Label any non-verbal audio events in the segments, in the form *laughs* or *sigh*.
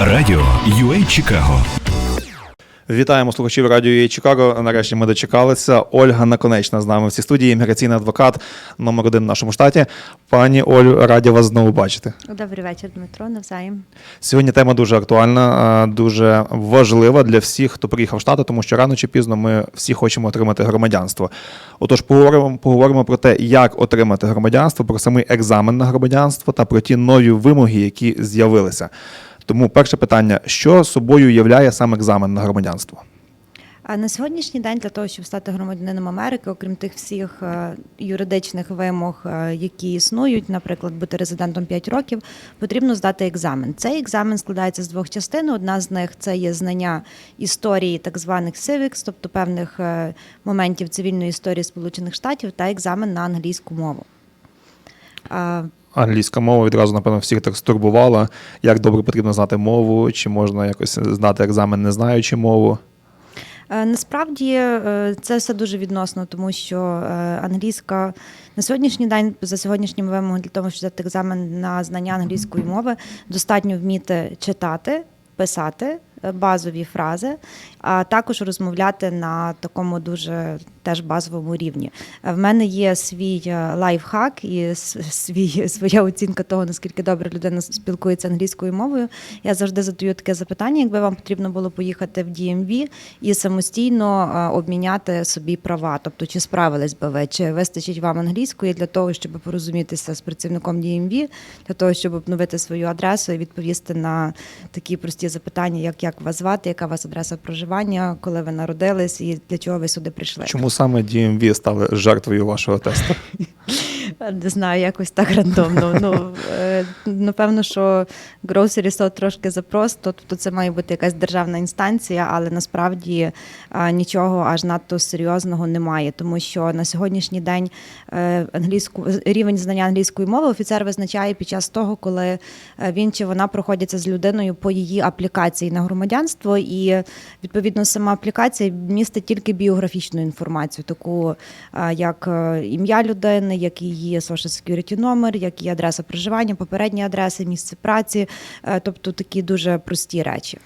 Радіо UA Чикаго Вітаємо слухачів радіо «Є Чикаго. Нарешті ми дочекалися. Ольга Наконечна з нами в цій студії, імміграційний адвокат номер один в нашому штаті. Пані Олю, раді вас знову бачити. Добрий вечір, Дмитро. Навзаєм. Сьогодні тема дуже актуальна, дуже важлива для всіх, хто приїхав в Штати, тому що рано чи пізно ми всі хочемо отримати громадянство. Отож, поговоримо, поговоримо про те, як отримати громадянство, про самий екзамен на громадянство та про ті нові вимоги, які з'явилися. Тому перше питання: що собою являє сам екзамен на громадянство? А на сьогоднішній день для того, щоб стати громадянином Америки, окрім тих всіх е, юридичних вимог, е, які існують, наприклад, бути резидентом 5 років, потрібно здати екзамен. Цей екзамен складається з двох частин. Одна з них це є знання історії так званих civics, тобто певних е, моментів цивільної історії Сполучених Штатів, та екзамен на англійську мову. Англійська мова відразу, напевно, всіх так стурбувала. Як добре потрібно знати мову, чи можна якось знати екзамен, не знаючи мову. Е, Насправді е, це все дуже відносно, тому що е, англійська на сьогоднішній день, за сьогоднішніми вимогами для того, щоб здати екзамен на знання англійської мови, достатньо вміти читати, писати базові фрази, а також розмовляти на такому дуже теж базовому рівні. Е, В мене є свій е, лайфхак і свій, *laughs* своя оцінка того, наскільки добре людина спілкується англійською мовою. Я завжди задаю таке запитання, якби вам потрібно було поїхати в DMV і самостійно е, обміняти собі права. Тобто, чи справились би ви, чи вистачить вам англійської для того, щоб порозумітися з працівником DMV, для того, щоб обновити свою адресу і відповісти на такі прості запитання, як як вас звати, яка у вас адреса проживання, коли ви народились і для чого ви сюди прийшли. Чому саме DMV стали жертвою вашого тесту? *laughs* Не знаю, якось так рандомно. Ну е, напевно, що grocery store трошки запросто, тобто це має бути якась державна інстанція, але насправді е, нічого аж надто серйозного немає, тому що на сьогоднішній день е, англійську рівень знання англійської мови офіцер визначає під час того, коли він чи вона проходяться з людиною по її аплікації на громадянство, і відповідно сама аплікація містить тільки біографічну інформацію, таку як ім'я людини, як її social security номер, як її адреса проживання, попередні адреси, місце праці, е, тобто такі дуже прості речі.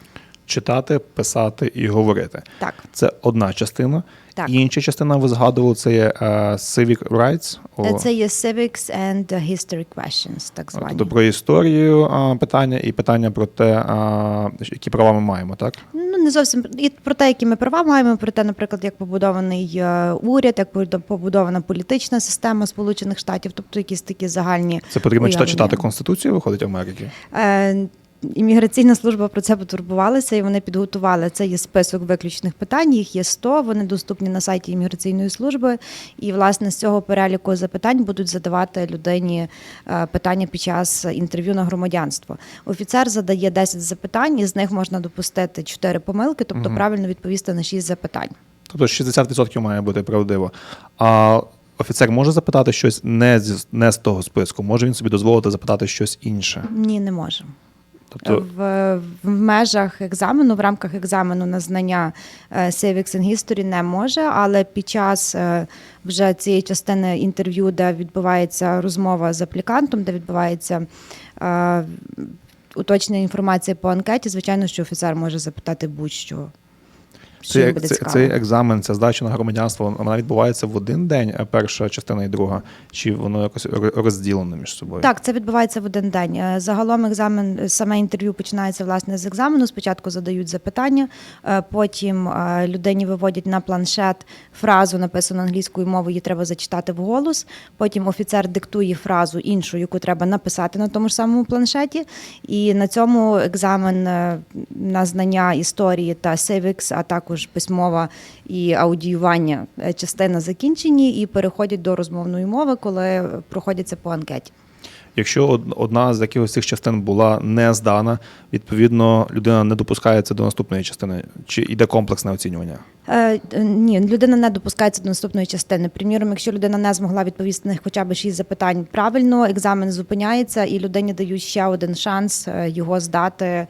Читати, писати і говорити. Так. Це одна частина. Так. Інша частина ви згадували, це є е, civic rights. Е, Це є civics and history questions, так звані. Тобто про історію а, питання і питання про те, а, які права ми маємо, так? Ну не зовсім і про те, які ми права маємо, про те, наприклад, як побудований уряд, як побудована політична система Сполучених Штатів, тобто якісь такі загальні Це потрібно уявлення. читати Конституцію, виходить Америки. Е, Імміграційна служба про це потурбувалася, і вони підготували. Це є список виключних питань. Їх є 100, Вони доступні на сайті імміграційної служби. І власне з цього переліку запитань будуть задавати людині е, питання під час інтерв'ю на громадянство. Офіцер задає 10 запитань, і з них можна допустити 4 помилки, тобто Мгм. правильно відповісти на 6 запитань. Тобто 60% має бути правдиво. А офіцер може запитати щось не з, не з того списку, може він собі дозволити запитати щось інше. Ні, не може. Тобто В, в межах екзамену, в рамках екзамену на знання е, Civics and History не може, але під час е, вже цієї частини інтерв'ю, де відбувається розмова з аплікантом, де відбувається е, уточнення інформації по анкеті, звичайно, що офіцер може запитати будь-що. Їм Цей, буде цей, цікаво. цей екзамен, ця здача на громадянство, вона відбувається в один день, а перша частина і друга, чи воно якось розділено між собою? Так, це відбувається в один день. Е, Загалом екзамен, саме інтерв'ю починається власне з екзамену. Спочатку задають запитання, е, потім е, людині виводять на планшет фразу, написану англійською мовою, її треба зачитати вголос. Потім офіцер диктує фразу іншу, яку треба написати на тому ж самому планшеті. І на цьому екзамен е, на знання історії та civics, а також письмова і аудіювання е, частина закінчені і переходять до розмовної мови, коли проходяться по анкеті. Якщо одна з якихось цих частин була не здана, відповідно людина не допускається до наступної частини, чи йде комплексне оцінювання? Е, е, ні, людина не допускається до наступної частини. Приміром, якщо людина не змогла відповісти на хоча б шість запитань правильно, екзамен зупиняється, і людині дають ще один шанс е, його здати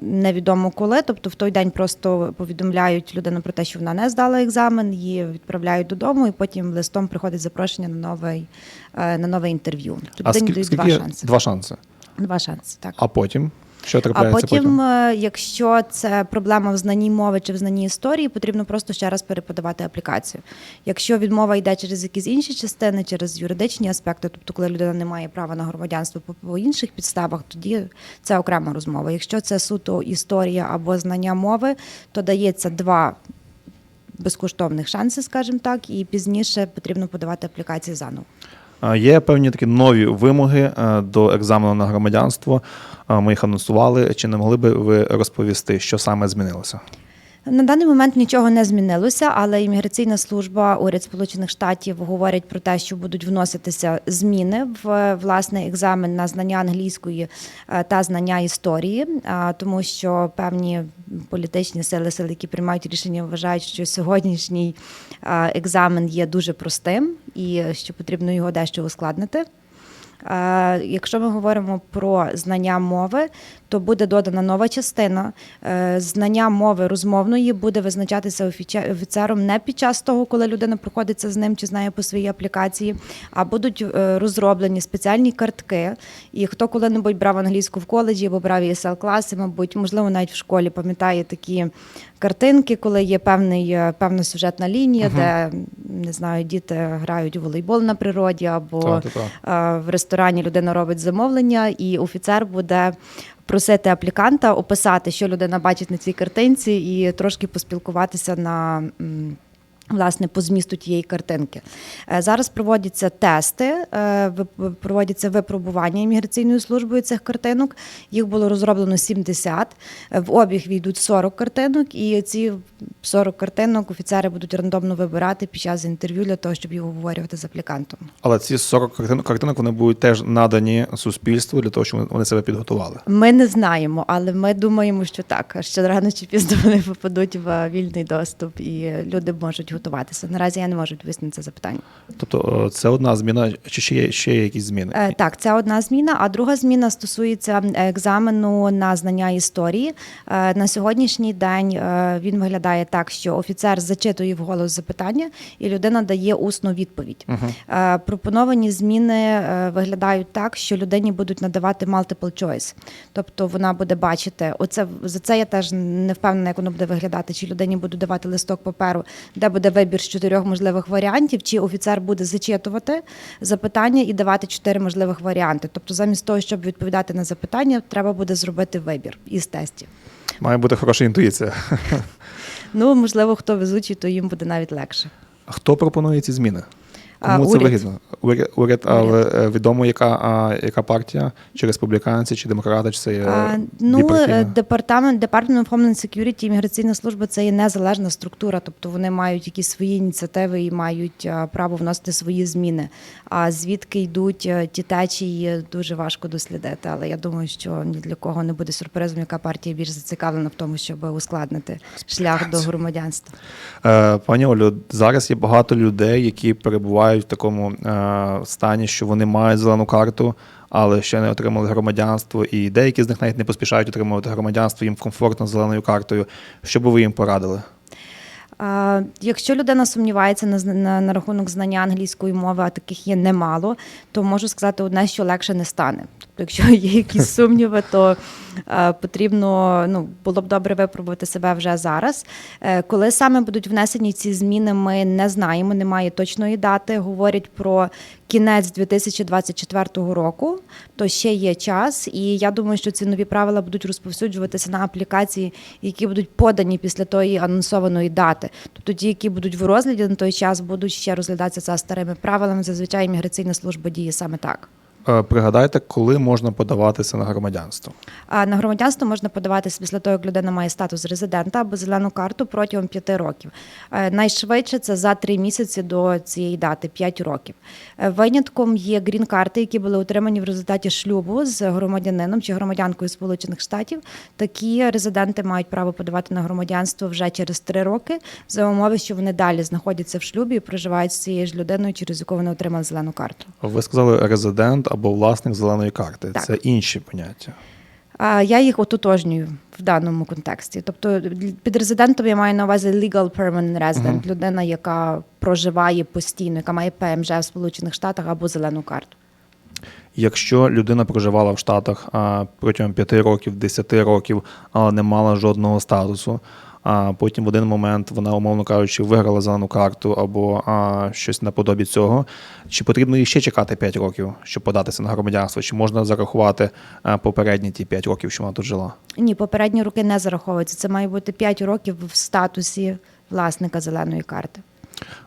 невідомо коли. Тобто в той день просто повідомляють людину про те, що вона не здала екзамен, її відправляють додому, і потім листом приходить запрошення на новий е, на нове інтерв'ю. А скільки, дають два шанси. Два шанси. Два шанси, так. А потім Що А трапляється потім, е, якщо це проблема в знанні мови чи в знанні історії, потрібно просто ще раз переподавати аплікацію. Якщо відмова йде через якісь інші частини, через юридичні аспекти, тобто коли людина не має права на громадянство по, по інших підставах, тоді це окрема розмова. Якщо це суто історія або знання мови, то дається два. Безкоштовних шанси, скажімо так, і пізніше потрібно подавати аплікації заново. Є певні такі нові вимоги е, до екзамену на громадянство. Ми їх анонсували. Чи не могли би ви розповісти, що саме змінилося? На даний момент нічого не змінилося, але імміграційна служба уряд Сполучених Штатів говорить про те, що будуть вноситися зміни в власне екзамен на знання англійської е, та знання історії, тому що певні політичні сили, сили, які приймають рішення, вважають, що сьогоднішній е, екзамен є дуже простим і що потрібно його дещо ускладнити. Е, Якщо ми говоримо про знання мови, то буде додана нова частина. Е, Знання мови розмовної буде визначатися офіцером не під час того, коли людина проходиться з ним чи знає по своїй аплікації, а будуть е, розроблені спеціальні картки. І хто коли-небудь брав англійську в коледжі або брав ESL класи, мабуть, можливо, навіть в школі пам'ятає такі картинки, коли є певний, е, певна сюжетна лінія, де не знаю, діти грають у волейбол на природі або Так, так, так. в ресторані людина робить замовлення, і офіцер буде просити апліканта описати, що людина бачить на цій картинці, і трошки поспілкуватися на. Власне, по змісту тієї картинки. Е, Зараз проводяться тести, е, проводяться випробування імміграційною службою цих картинок. Їх було розроблено 70. Е, В обіг війдуть 40 картинок, і ці 40 картинок офіцери будуть рандомно вибирати під час інтерв'ю для того, щоб їх обговорювати з аплікантом. Але ці 40 картинок, картинок вони будуть теж надані суспільству для того, щоб вони себе підготували. Ми не знаємо, але ми думаємо, що так. Що рано чи пізно вони попадуть в вільний доступ, і люди можуть готуватися. Наразі я не можу відповісти на це запитання. Тобто е, це одна зміна, чи ще є, ще є якісь зміни? Е, Так, це одна зміна. А друга зміна стосується екзамену на знання історії. Е, На сьогоднішній день він виглядає так, що офіцер зачитує вголос запитання, і людина дає усну відповідь. Е, Пропоновані зміни виглядають так, що людині будуть надавати multiple choice. Тобто вона буде бачити, оце за це я теж не впевнена, як воно буде виглядати. Чи людині будуть давати листок паперу, де буде вибір з чотирьох можливих варіантів, чи офіцер буде зачитувати запитання і давати чотири можливих варіанти. Тобто, замість того, щоб відповідати на запитання, треба буде зробити вибір із тестів. Має бути хороша інтуїція. Ну можливо, хто везучий, то їм буде навіть легше. Хто пропонує ці зміни? Кому це уряд. вигідно? Уряд, уряд, але відомо, яка, яка партія, чи республіканці, чи демократи, чи це є А, ну, е, департамент Department of Homeland Security, імміграційна служба це є незалежна структура, тобто вони мають якісь свої ініціативи і мають право вносити свої зміни. А звідки йдуть е, ті течії, дуже важко дослідити. Але я думаю, що ні для кого не буде сюрпризом, яка партія більш зацікавлена в тому, щоб ускладнити шлях до громадянства. Е, Пані Олю, зараз є багато людей, які перебувають в такому е, стані, що вони мають зелену карту, але ще не отримали громадянство, і деякі з них навіть не поспішають отримувати громадянство, їм комфортно з зеленою картою. Що би ви їм порадили? Якщо людина сумнівається на, на, на рахунок знання англійської мови, а таких є немало, то можу сказати одне, що легше не стане. Тобто, якщо є якісь *laughs* сумніви, то е, потрібно ну, було б добре випробувати себе вже зараз. Е, коли саме будуть внесені ці зміни, ми не знаємо, немає точної дати. Говорять про кінець 2024 року, то ще є час. І я думаю, що ці нові правила будуть розповсюджуватися на аплікації, які будуть подані після тої анонсованої дати. Тобто ті, які будуть в розгляді на той час, будуть ще розглядатися за старими правилами. Зазвичай міграційна служба діє саме так. Е, Пригадайте, коли можна подаватися на громадянство. На громадянство можна подаватися після того, як людина має статус резидента або зелену карту протягом п'яти років. Е, Найшвидше це за три місяці до цієї дати 5 років. Е, Винятком є грін-карти, які були отримані в результаті шлюбу з громадянином чи громадянкою Сполучених Штатів. Такі резиденти мають право подавати на громадянство вже через три роки за умови, що вони далі знаходяться в шлюбі і проживають з цією ж людиною, через яку вони отримали зелену карту. Ви сказали резидент або власник зеленої карти. Так. Це інші поняття. А я їх ототожнюю в даному контексті. Тобто під резидентом я маю на увазі legal permanent resident, людина, яка проживає постійно, яка має ПМЖ в Сполучених Штатах або зелену карту. Якщо людина проживала в Штатах протягом 5 років, 10 років, але не мала жодного статусу, а потім в один момент вона, умовно кажучи, виграла зелену карту або а, щось наподобі цього, чи потрібно їй ще чекати 5 років, щоб податися на громадянство? Чи можна зарахувати попередні ті 5 років, що вона тут жила? Ні, попередні роки не зараховуються. Це має бути 5 років в статусі власника зеленої карти.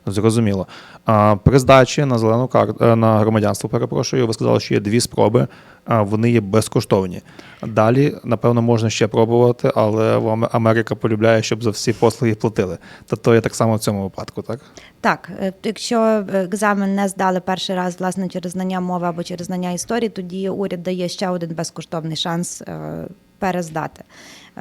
Зрозуміло. А при здачі на зелену карту на громадянство, перепрошую, ви сказали, що є дві спроби, а вони є безкоштовні. Далі, напевно, можна ще пробувати, але Америка полюбляє, щоб за всі послуги платили. Тобто є так само в цьому випадку, так? Так, е, якщо е, екзамен не здали перший раз, власне, через знання мови або через знання історії, тоді уряд дає ще один безкоштовний шанс е, перездати.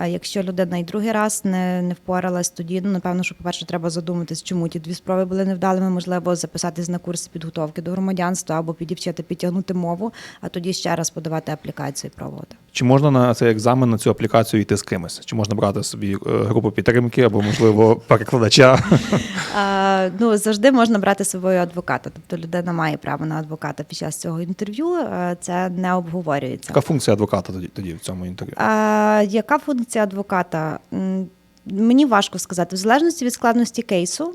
Якщо людина і другий раз не, не впоралась, тоді ну, напевно, що по-перше, треба задуматись, чому ті дві спроби були невдалими. Можливо, записатись на курси підготовки до громадянства або підівчити підтягнути мову, а тоді ще раз подавати аплікацію і пробувати. Чи можна на цей екзамен, на цю аплікацію йти з кимось? Чи можна брати собі е, групу підтримки або, можливо, *laughs* перекладача? А, ну, завжди можна брати з собою адвоката. Тобто людина має право на адвоката під час цього інтерв'ю. Це не обговорюється. Яка функція адвоката тоді, тоді в цьому інтерв'ю? А, яка функція адвоката? Мені важко сказати, в залежності від складності кейсу.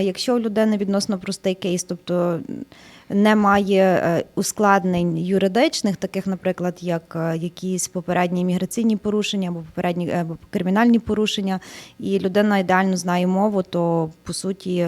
Якщо у людини відносно простий кейс, тобто немає е, ускладнень юридичних, таких, наприклад, як е, якісь попередні імміграційні порушення або попередні е, або кримінальні порушення, і людина ідеально знає мову, то по суті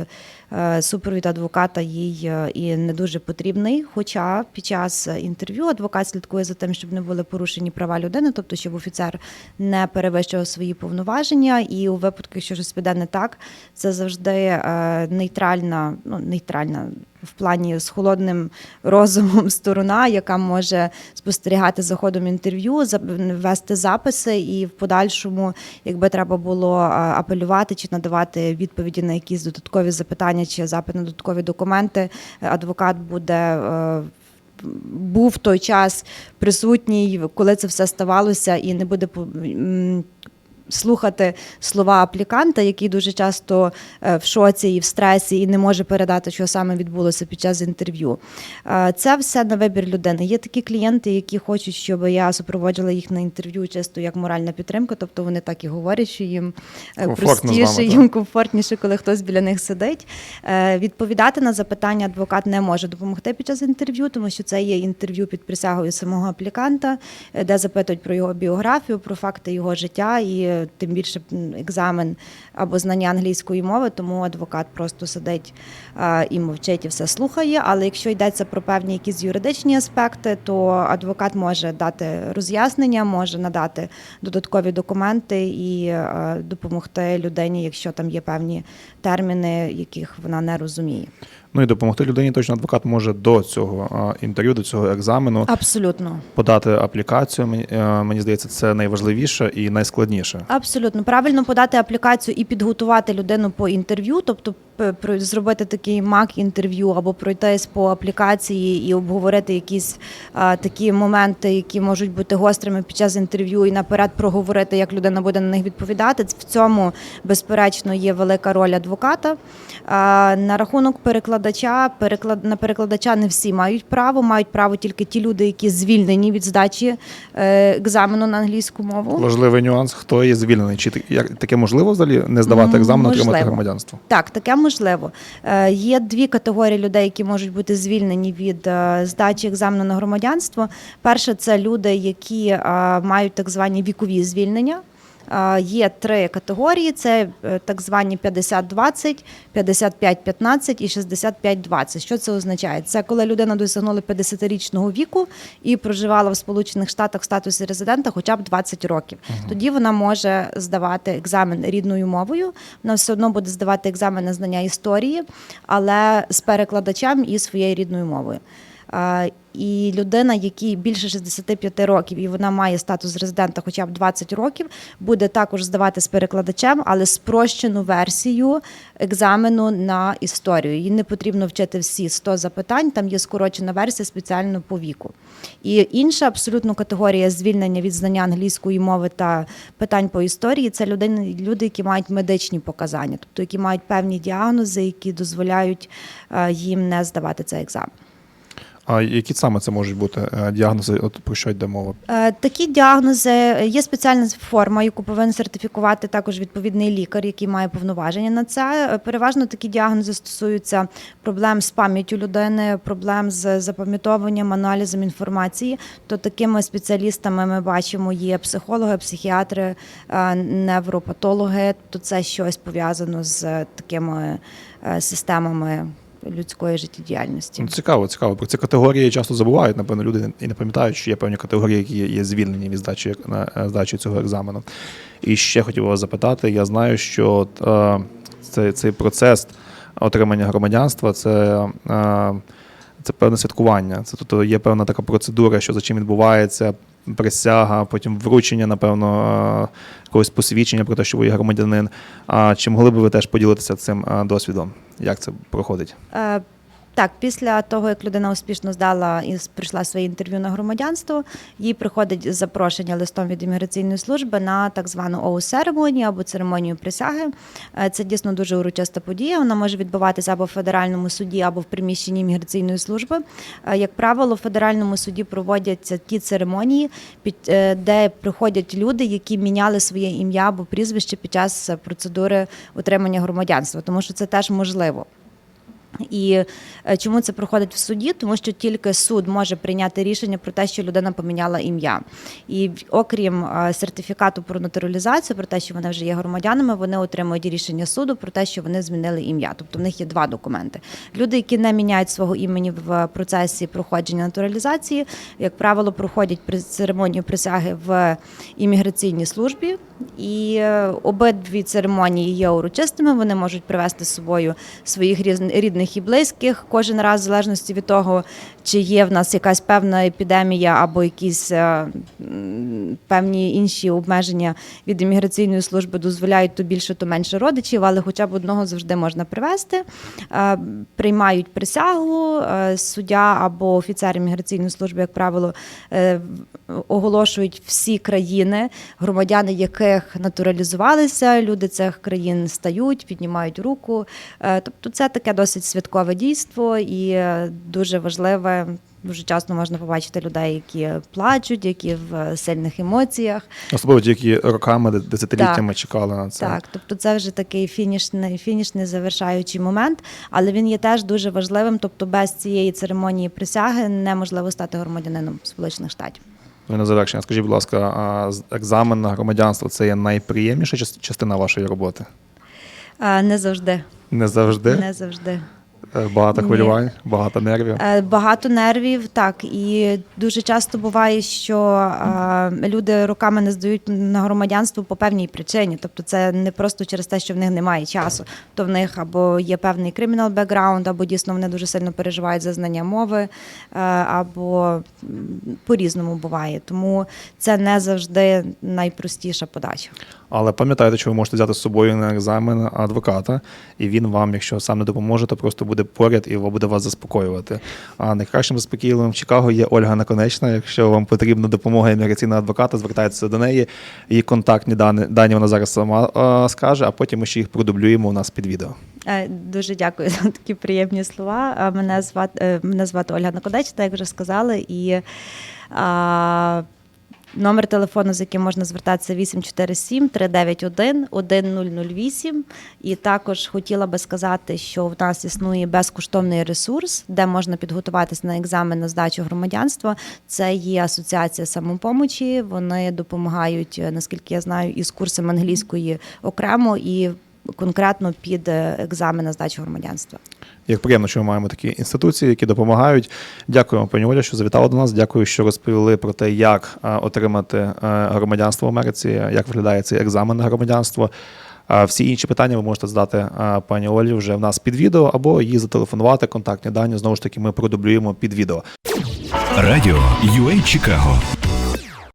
супровід адвоката їй і не дуже потрібний. Хоча під час інтерв'ю адвокат слідкує за тим, щоб не були порушені права людини, тобто щоб офіцер не перевищував свої повноваження, і у випадку, якщо щось піде не так, це завжди нейтральна, ну нейтральна. В плані з холодним розумом *laughs* сторона, яка може спостерігати за ходом інтерв'ю, вести записи, і в подальшому, якби треба було апелювати чи надавати відповіді на якісь додаткові запитання чи запит на додаткові документи, е, адвокат буде. е, Був той час присутній, коли це все ставалося, і не буде слухати слова апліканта, який дуже часто е, в шоці і в стресі, і не може передати, що саме відбулося під час інтерв'ю. Е, Це все на вибір людини. Є такі клієнти, які хочуть, щоб я супроводжувала їх на інтерв'ю чисто як моральна підтримка, тобто вони так і говорять, що їм е, Комфортно простіше, вами, їм комфортніше, коли хтось біля них сидить. Відповідати на запитання адвокат не може допомогти під час інтерв'ю, тому що це є інтерв'ю під присягою самого апліканта, де запитують про його біографію, про факти його життя, і тим більше екзамен або знання англійської мови, тому адвокат просто сидить і мовчить і все слухає. Але якщо йдеться про певні якісь юридичні аспекти, то адвокат може дати роз'яснення, може надати додаткові документи і допомогти людині, якщо там є певні терміни, яких вона не розуміє. Ну і допомогти людині точно адвокат може до цього інтерв'ю, до цього екзамену Абсолютно. подати аплікацію. Мені, е, мені здається, це найважливіше і найскладніше. Абсолютно правильно подати аплікацію і підготувати людину по інтерв'ю, тобто зробити такий мак інтерв'ю або пройтись по аплікації і обговорити якісь а, такі моменти, які можуть бути гострими під час інтерв'ю, і наперед проговорити, як людина буде на них відповідати. В цьому безперечно є велика роль адвоката. А, на рахунок перекладача, переклад на перекладача не всі мають право, мають право тільки ті люди, які звільнені від здачі е, екзамену на англійську мову. Важливий нюанс, хто є звільнений. Чи як- таке можливо взагалі не здавати екзамен, отримати громадянство? Так, таке можливо. Е, Є дві категорії людей, які можуть бути звільнені від е, здачі екзамену на громадянство. Перше, це люди, які мають так звані вікові звільнення. Є три категорії: це е, так звані 50-20, 55-15 і 65-20. Що це означає? Це коли людина досягнула 50-річного віку і проживала в Сполучених Штатах в статусі резидента хоча б 20 років. Тоді вона може здавати екзамен рідною мовою. Вона все одно буде здавати екзамен на знання історії, але з перекладачем і своєю рідною мовою. І людина, якій більше 65 років, і вона має статус резидента хоча б 20 років, буде також здавати з перекладачем, але спрощену версію екзамену на історію. Їй не потрібно вчити всі 100 запитань, там є скорочена версія спеціально по віку. І інша абсолютно категорія звільнення від знання англійської мови та питань по історії це людини, люди, які мають медичні показання, тобто які мають певні діагнози, які дозволяють е, їм не здавати цей екзамен. А які саме це можуть бути е, діагнози? От про що йде мова? Е, Такі діагнози є спеціальна форма, яку повинен сертифікувати також відповідний лікар, який має повноваження на це. Е, Переважно такі діагнози стосуються проблем з пам'яттю людини, проблем з запам'ятовуванням, аналізом інформації. То такими спеціалістами ми бачимо є психологи, психіатри, невропатологи. То це щось пов'язано з такими системами людської життєдіяльності. Ну, цікаво, цікаво. Про ці категорії часто забувають. Напевно, люди і не пам'ятають, що є певні категорії, які є- звільнені від здачі на е, здачі цього екзамену. І ще хотів вас запитати: я знаю, що е, цей, цей процес отримання громадянства це. Е, це певне святкування. Це тобто є певна така процедура, що за чим відбувається присяга, потім вручення, напевно, якогось посвідчення про те, що ви є громадянин. А чи могли б ви теж поділитися цим досвідом? Як це проходить? Так, після того, як людина успішно здала і прийшла своє інтерв'ю на громадянство, їй приходить запрошення листом від імміграційної служби на так звану оу церемонію або церемонію присяги. Е, Це дійсно дуже урочиста подія. Вона може відбуватися або в федеральному суді, або в приміщенні імміграційної служби. Е, Як правило, в федеральному суді проводяться ті церемонії, під- е, де приходять люди, які міняли своє ім'я або прізвище під час процедури отримання громадянства, тому що це теж можливо. І е, чому це проходить в суді? Тому що тільки суд може прийняти рішення про те, що людина поміняла ім'я. І окрім е, сертифікату про натуралізацію, про те, що вони вже є громадянами, вони отримують рішення суду про те, що вони змінили ім'я. Тобто в них є два документи. Люди, які не міняють свого імені в процесі проходження натуралізації, як правило, проходять при церемонію присяги в імміграційній службі. І е, обидві церемонії є урочистими. Вони можуть привезти з собою своїх різн- рідних і близьких. Кожен раз, в залежності від того, чи є в нас якась певна епідемія або якісь е, певні інші обмеження від імміграційної служби дозволяють то більше, то менше родичів, але хоча б одного завжди можна привезти. Е, Приймають присягу е, суддя або офіцер імміграційної служби, як правило, оголошують всі країни, громадяни яких натуралізувалися, люди цих країн стають, піднімають руку. Тобто це таке досить святкове дійство і е, дуже важливе. Дуже часто можна побачити людей, які плачуть, які в сильних емоціях. Особливо ті, які роками, де- десятиліттями чекали на це. Так, тобто це вже такий фінішний, фінішний завершаючий момент, але він є теж дуже важливим. Тобто, без цієї церемонії присяги неможливо стати громадянином Сполучених Штатів. Ну на завершення, скажіть, будь ласка, екзамен на громадянство це є найприємніша част- частина вашої роботи? Е, Не завжди. Не завжди. Не завжди. Е, Багато хвилювань, багато нервів. Е, Багато нервів, так і дуже часто буває, що люди роками не здають на громадянство по певній причині. Тобто, це не просто через те, що в них немає часу. То в них або є певний кримінал бекграунд, або дійсно вони дуже сильно переживають за знання мови, е, або по-різному буває. Тому це не завжди найпростіша подача. Але пам'ятайте, що ви можете взяти з собою на екзамен адвоката, і він вам, якщо сам не допоможе, то просто буде поряд і буде вас заспокоювати. А найкращим заспокійливим в Чикаго є Ольга Наконечна. Якщо вам потрібна допомога імміграційного адвоката, звертайтеся до неї. Її контактні дані, дані вона зараз сама е, скаже, а потім ми ще їх продублюємо у нас під відео. Е, Дуже дякую *laughs* за такі приємні слова. Е, Мене звати, мене звати Ольга Накодечна, як вже сказали, і а, номер телефону, з яким можна звертатися 847 391 1008. І також хотіла би сказати, що в нас існує безкоштовний ресурс, де можна підготуватись на екзамен на здачу громадянства. Це є асоціація самопомочі. Вони допомагають, наскільки я знаю, із курсом англійської окремо і конкретно під е, екзамен на здачу громадянства. Як приємно, що ми маємо такі інституції, які допомагають. Дякуємо, пані Оля, що завітали до нас. Дякую, що розповіли про те, як е, отримати е, громадянство в Америці, як виглядає цей екзамен на громадянство. Всі інші питання ви можете задати пані Олі вже в нас під відео або їй зателефонувати. Контактні дані знову ж таки ми продублюємо під відео. Радіо UA Чикаго